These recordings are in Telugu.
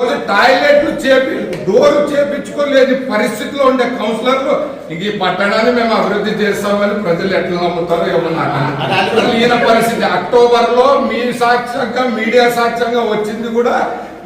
రోజు టాయిలెట్లు చేపి డోర్ చేపించుకోలేని పరిస్థితిలో ఉండే కౌన్సిలర్లు ఇంక ఈ పట్టణాన్ని మేము అభివృద్ధి చేస్తామని ప్రజలు ఎట్లా నమ్ముతారో ఏమో నాకు తెలియదు. ఈయన పరిస్థితి అక్టోబర్లో మీ సాక్ష్యంగా మీడియా సాక్ష్యంగా వచ్చింది కూడా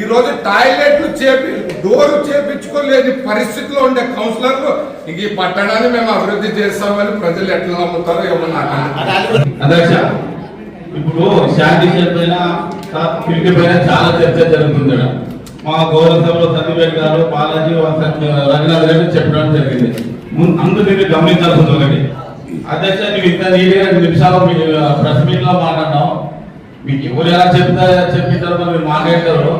ఈ రోజు టాయిలెట్లు చేపి డోర్ చేపించుకోలేని పరిస్థితిలో ఉండే కౌన్సిలర్లు ఇంక ఈ పట్టణాన్ని మేము అభివృద్ధి చేస్తామని ప్రజలు ఎట్లా నమ్ముతారో ఏమో నాకు తెలియదు. అధ్యక్ష ఇప్పుడు శాంతి పైన పైన చాలా చర్చ జరుగుతుంది. మా గౌరవ సత్యవేట్ గారు బాలాజీ రఘునాథ్ గారు చెప్పడం జరిగింది. అందరూ అందుకు మీరు గమనించాల్సింది ఒకటి. అధ్యక్ష నువ్వు ఇంత నీట్గా రెండు నిమిషాలు మీ ప్రెస్ మీట్లో మీకు ఎవరు ఎలా చెప్తారో చెప్పింటారో మరి మీరు మాట్లాడతారు.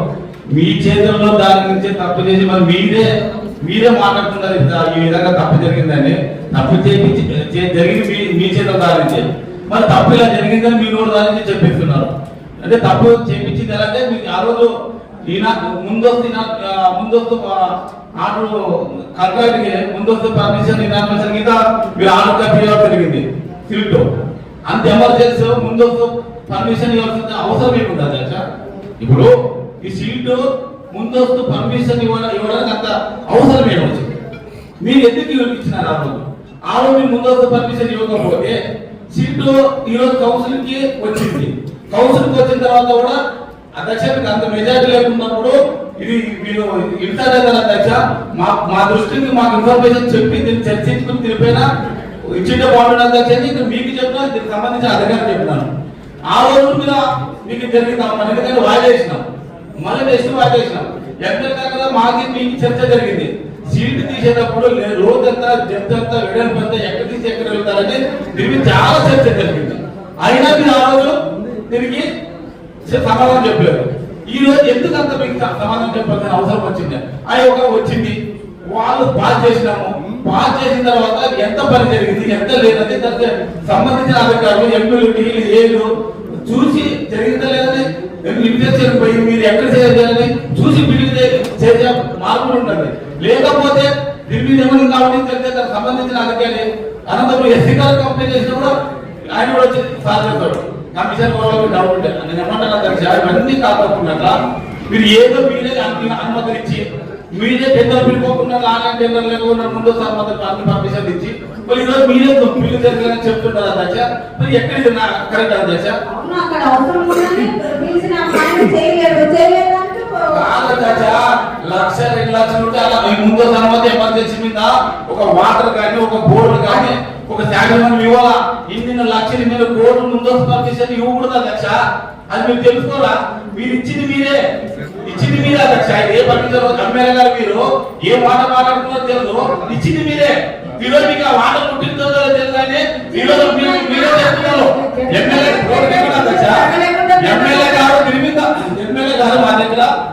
మీ చేతుల్లో దాని నుంచి తప్పు చేసి మరి మీరే మీరే మాట్లాడుతున్నారు ఈ విధంగా తప్పు జరిగిందని. తప్పు చేయించి జరిగింది మీ మీ చేతుల దాని నుంచి. మరి తప్పు ఇలా జరిగిందని మీరు కూడా దాని నుంచి చెప్పిస్తున్నారు. అంటే తప్పు చేపించింది ఎలా అంటే మీకు ఆ రోజు ఈయన ముందస్తు ముందస్తు ఆటలు కంట్రాక్ట్కి ముందస్తు పర్మిషన్ ఇనామేషన్ కింద మీరు ఆర్డర్ కప్పియడం జరిగింది సీట్ అంత ఎమర్జెన్సీ ముందస్తు పర్మిషన్ ఇవ్వాల్సిన అవసరం ఏముంది అధ్యక్ష ఇప్పుడు ఈ సీటు ముందస్తు పర్మిషన్ ఇవ్వడం ఇవ్వడానికి అంత అవసరం ఏమొచ్చింది మీరు ఎందుకు ఇచ్చినారు ఆ రోజు ఆ రోజు ముందస్తు పర్మిషన్ ఇవ్వకపోతే సీటు ఈ రోజు కౌన్సిల్కి వచ్చింది కౌన్సిల్కి వచ్చిన తర్వాత కూడా అధ్యక్ష మీకు అంత మెజారిటీ లేకున్నప్పుడు ఇది మీరు కదా అధ్యక్ష? మా మా దృష్టికి మాకు ఇన్ఫర్మేషన్ చెప్పి దీన్ని చర్చించుకుని తెలిపైనా ఇచ్చింటే బాగుంటుంది అధ్యక్ష? అని ఇక్కడ మీకు చెప్పినా దీనికి సంబంధించిన అధికారులు చెప్తున్నాను. ఆ రోజు మీద మీకు జరిగింది మన ఎందుకంటే వాయిదేసినాం మళ్ళీ నెక్స్ట్ వాయిదేసినాం ఎక్కడ కదా మాకి మీకు చర్చ జరిగింది. సీట్ తీసేటప్పుడు లే- రోజు ఎంత డెప్త్ ఎంత వెడల్పు ఎంత ఎక్కడ తీసి ఎక్కడ వెళ్తారని దీనికి చాలా చర్చ జరిగింది. అయినా మీరు ఆ రోజు దీనికి సమాధానం చెప్పారు ఈ రోజు ఎందుకు అంత మీకు సమాధానం చెప్పాల్సిన అవసరం వచ్చింది? అది ఒక వచ్చింది. వాళ్ళు పాస్ చేసినాము. పాస్ చేసిన తర్వాత ఎంత పని జరిగింది ఎంత లేదని దానికి సంబంధించిన అధికారులు ఎంపీలు టీలు ఏలు చూసి జరిగిందా లేదని లిమిటేషన్ పోయి మీరు ఎక్కడ చేయాలని చూసి బిల్డింగ్ చేసే మార్పులు ఉంటుంది లేకపోతే దీని మీద ఏమైనా కాబట్టి దానికి సంబంధించిన అధికారి అనంతపురం ఎస్సీ గారు కంప్లైంట్ చేసినా కూడా ఆయన కూడా వచ్చి సార్ చెప్తాడు కమిషన్ వాళ్ళకి డౌట్ నేను ఏమంటాను అధ్యక్ష ఇవన్నీ కాకుండా మీరు ఏదో మీరే అను- అనుమతులు ఇచ్చి మీరే టెండర్ పిలుకోకుండా లాగా టెండర్ లేకుండా ముందు అనుమతులు అన్ని పర్మిషన్ ఇచ్చి మరి ఈరోజు మీరే బిల్లు జరగాలని చెప్తుంటారు అధ్యక్ష మరి ఎక్కడికి నా కరెక్ట్ అధ్యక్ష లక్ష రెండు లక్షలు ఉంటే అలా మీ ముందు అనుమతి ఎమర్జెన్సీ మీద ఒక వాటర్ కానీ ఒక బోర్డు కానీ ఒక శాఖలను ఇవ్వాలా? ఇన్ని లక్షలు ఇన్ని కోట్లు ముందు పర్మిషన్ ఇవ్వకూడదు అధ్యక్ష అది మీరు తెలుసుకోవాలా మీరు ఇచ్చింది మీరే. ఇచ్చింది మీరే అధ్యక్ష ఏ పర్మిషన్ ఎమ్మెల్యే గారు మీరు ఏ మాట మాట్లాడుతున్నారో తెలుసు ఇచ్చింది మీరే. ఈరోజు మీకు ఆ మాట పుట్టిందో తెలుసు కానీ ఈరోజు మీరు మీరే చెప్తున్నారు ఎమ్మెల్యే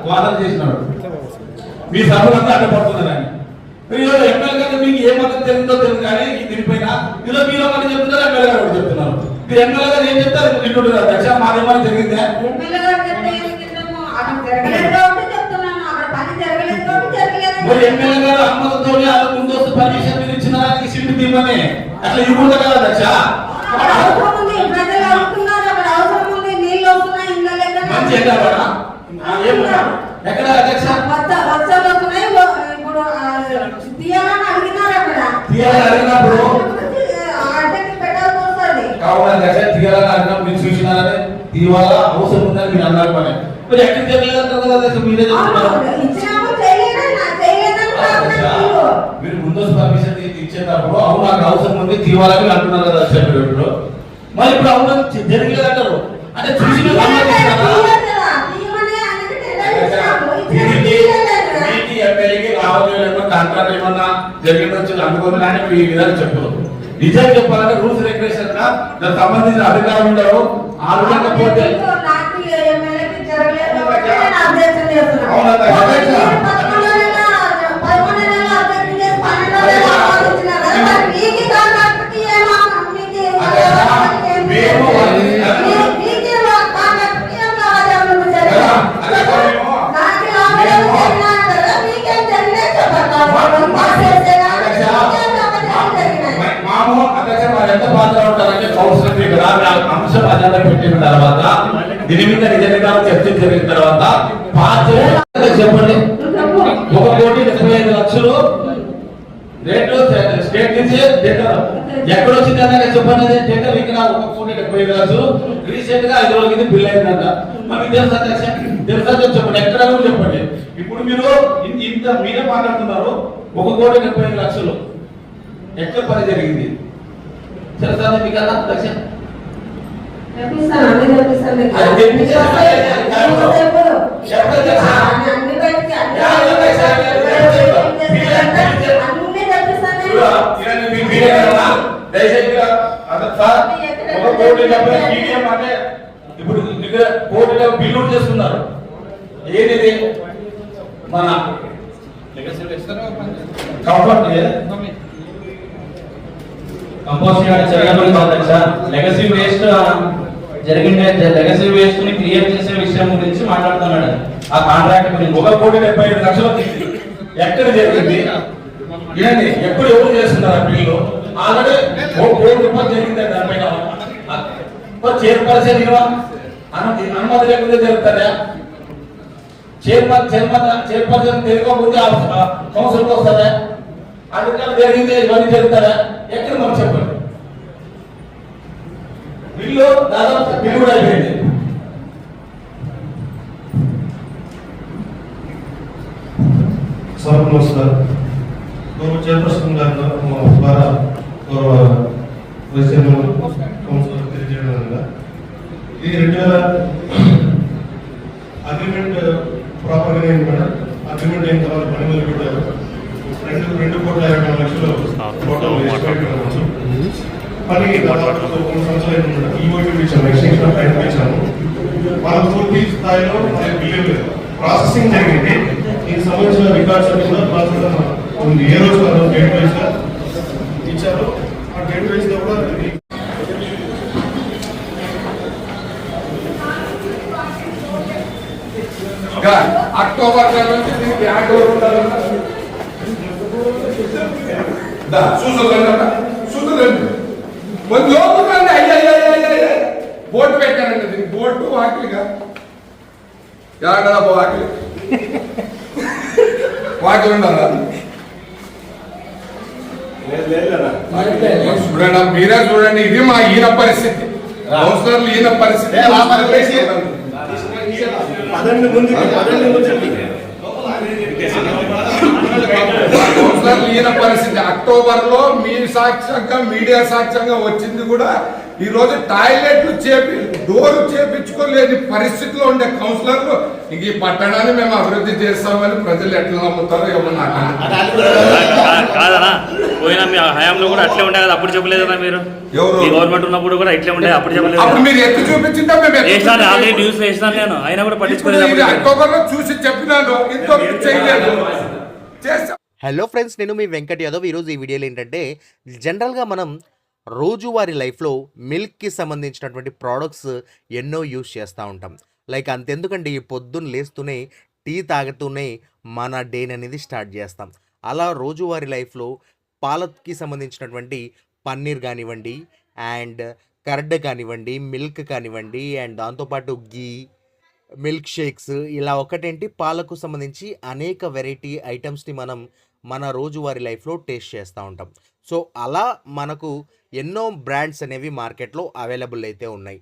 వాదన చేసినాడు. మీ సభలంతా అడ్డపడుతున్నారని మరి ఈరోజు ఎమ్మెల్యే గారు మీకు ఏ మతం తెలియదో తెలియదు కానీ దీనిపైన ఈరోజు మీరు ఒకటి చెప్తున్నారు ఎమ్మెల్యే గారు ఒకటి చెప్తున్నారు. మీరు ఎమ్మెల్యే గారు ఏం చెప్తారు? వింటుంటారు అధ్యక్ష మాదేమని జరిగిందే. మరి ఎమ్మెల్యే గారు వాళ్ళ ముందు వస్తూ పర్మిషన్ మీరు ఇచ్చినారని సీటు తీయమని అట్లా ఇవ్వకూడదు కదా అధ్యక్ష అక్కడ ఎక్కడ అధ్యక్ష? వర్షాలు వస్తున్నాయి ఓ- ఇప్పుడు ఆ, తీయాలని అడిగినారు అక్కడ. తీయాలని అడిగినప్పుడు? అంటే పెట్టాల్సి వస్తుంది కావున దశ తీయాలని అడిగినప్పుడు మీరు చూసినారని ఇవాళ అవసరం ఉందని మీరు అన్నారు పని మరి ఎక్కడ తెలియదు అంటారు కదా దశ మీరే చెప్తున్నారు అవును, ఇచ్చినాము చేయలేదని చేయలేదని దశ, కాకుండా మీరు. ముందు పర్మిషన్ ఇచ్చేటప్పుడు అవును నాకు అవసరం ఉంది తీవాలని అంటున్నారు కదా మీరు ఇప్పుడు. మరి ఇప్పుడు అవును అంటారు. అంటే చూసి కాంట్రాక్ట్ ఏమన్నా జరిగిందొచ్చు అందుకొని కానీ ఈ విధంగా చెప్పరు నిజం చెప్పాలంటే రూల్స్ రెగ్యులేషన్గా దానికి సంబంధించిన అధికారులు ఉండరు. ఆ విధంగా పోతే అవునా, అజెండా జరిగిన తర్వాత చెప్పండి. ఒక కోటి డెబ్బై ఐదు లక్షలు రేట్లు స్టేట్ నుంచి టెండర్. ఎక్కడ వచ్చింది అన్నది చెప్పండి. అది టెండర్ ఇక్కడ ఒక కోటి డెబ్బై ఐదు లక్షలు. రీసెంట్గా ఐదు రోజుల కింద బిల్ అయిందంట. మరి తెలుసా తెలుసా చెప్పండి. ఎక్కడ చెప్పండి. ఇప్పుడు మీరు ఇంత మీరే మాట్లాడుతున్నారు. ఒక కోటి డెబ్బై ఐదు లక్షలు. ఎక్కడ పని జరిగింది? తెలుసా మీకు అలా లక్ష్యం ఇప్పుడు ఇక్కడ కోటి డెబ్బై బిల్లు చేస్తున్నారు ఏది మన comfort compost yard legacy waste జరిగిన లెగసీ వేసుకుని క్లియర్ చేసే విషయం గురించి మాట్లాడుతున్నాడు ఆ కాంట్రాక్ట్ గురించి. ఒక కోటి డెబ్బై ఐదు లక్షలు ఎక్కడ జరిగింది? ఏంటి? ఎప్పుడు ఎవరు చేస్తున్నారు ఆ బిల్లు? ఆల్రెడీ ఒక కోటి రూపాయలు జరిగింది దానిపైన. చైర్పర్సన్ ఇవ్వ? అనుమతి లేకుండా లేకపోతే జరుగుతుందా? చైర్మన్ చైర్మన్ చైర్పర్సన్ తెలియకపోతే కౌన్సిల్కి వస్తుందా? అధికారులు జరిగింది ఇవన్నీ జరుగుతారా? ఎక్కడ మనం చెప్పు బిల్లు దాదాపు కూడా అయిపోయింది. సార్ నమస్కారం. గౌరవ చైర్పర్సన్ గారు ద్వారా గౌరవ వైస్ చైర్మన్ కౌన్సిలర్ తెలియజేయడం ఇది రెండు వేల అగ్రిమెంట్ ప్రాపర్గా అయింది మేడం అగ్రిమెంట్ అయిన తర్వాత పని మొదలు పెట్టారు రెండు రెండు కోట్ల ఇరవై నాలుగు లక్షలు టోటల్ ఎస్టిమేట్ అమౌంట్. దాదాపు కొన్ని సంవత్సరాలు ఈఓటీ ఇచ్చాము ఎక్స్టెన్షన్ పూర్తి స్థాయిలో ప్రాసెసింగ్ జరిగింది. దీనికి సంబంధించిన రికార్డ్స్ అన్ని కూడా ప్రాసెస్ ఉంది ఏ రోజు ఆ రోజు డేట్ వైజ్గా ఇచ్చారు ఆ డేట్ వైజ్గా కూడా ఇది ఇంకా అక్టోబర్ నెల నుంచి దీనికి యాడ్ ఓవర్ ఉండాలన్నా దా చూసుకోగలరా చూసుకోగలండి కొంచెం లోపలండి అయ్య అయ్య అయ్య అయ్య అయ్య బోట్ పెట్టారండి దీనికి బోటు వాకిలిగా ఎక్కడ వాకిలి వాకిలి ఉండాలా చూడండి మీరే చూడండి ఇది మా ఈయన పరిస్థితి. కౌన్సిలర్లు ఈయన పరిస్థితి. పదండి ముందుకి పదండి ముందుకి. కౌన్సిలర్లు ఈయన పరిస్థితి. అక్టోబర్లో మీ సాక్ష్యంగా మీడియా సాక్ష్యంగా వచ్చింది కూడా ఈ రోజు టాయిలెట్లు చేపి డోర్ చేపించుకోలేని పరిస్థితిలో ఉండే కౌన్సిలర్లు ఇంక ఈ పట్టణాన్ని మేము అభివృద్ధి చేస్తామని ప్రజలు ఎట్లా నమ్ముతారో ఏమో నాకు కా- కాదనా పోయినా మీ హయాంలో కూడా అట్లే ఉండే కదా అప్పుడు చెప్పలేదు కదా మీరు? గవర్నమెంట్ ఉన్నప్పుడు కూడా ఇట్లే ఉండే అప్పుడు చెప్పలేదు? మీరు ఎత్తి చూపించింటే ఆల్రెడీ. న్యూస్ వేసినాను నేను. అయినా కూడా పట్టించుకోలేదు. అక్టోబర్లో చూసి చెప్పినాను. ఇంతవరకు చేయలేదు. హలో ఫ్రెండ్స్ నేను మీ వెంకట్ యాదవ్. ఈరోజు ఈ వీడియోలో ఏంటంటే జనరల్గా మనం రోజువారీ లైఫ్లో మిల్క్కి సంబంధించినటువంటి ప్రోడక్ట్స్ ఎన్నో యూస్ చేస్తూ ఉంటాం. లైక్ అంతెందుకండి ఈ పొద్దున్న లేస్తూనే టీ తాగుతూనే మన డేని అనేది స్టార్ట్ చేస్తాం. అలా రోజువారీ లైఫ్లో పాలకి సంబంధించినటువంటి పన్నీర్ కానివ్వండి అండ్ కర్డ్ కానివ్వండి మిల్క్ కానివ్వండి అండ్ దాంతోపాటు గీ మిల్క్ షేక్స్ ఇలా ఒకటేంటి? పాలకు సంబంధించి అనేక వెరైటీ ఐటమ్స్ని మనం మన రోజువారీ లైఫ్లో టేస్ట్ చేస్తూ ఉంటాం. సో అలా మనకు ఎన్నో బ్రాండ్స్ అనేవి మార్కెట్లో అవైలబుల్ అయితే ఉన్నాయి.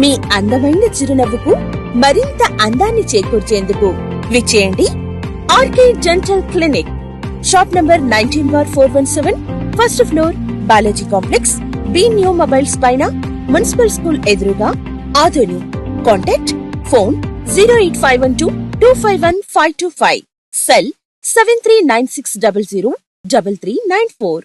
మీ అందమైన చిరునవ్వుకు మరింత అందాన్ని చేకూర్చేందుకు విచ్చేయండి RK dental clinic. Shop number nineteen bar four one seven. First floor Balaji complex. B new mobiles పైన మున్సిపల్ స్కూల్ ఎదురుగా Adoni. Contact phone zero eight five one two two five one five two five. Cell seven three nine six double zero double three nine four.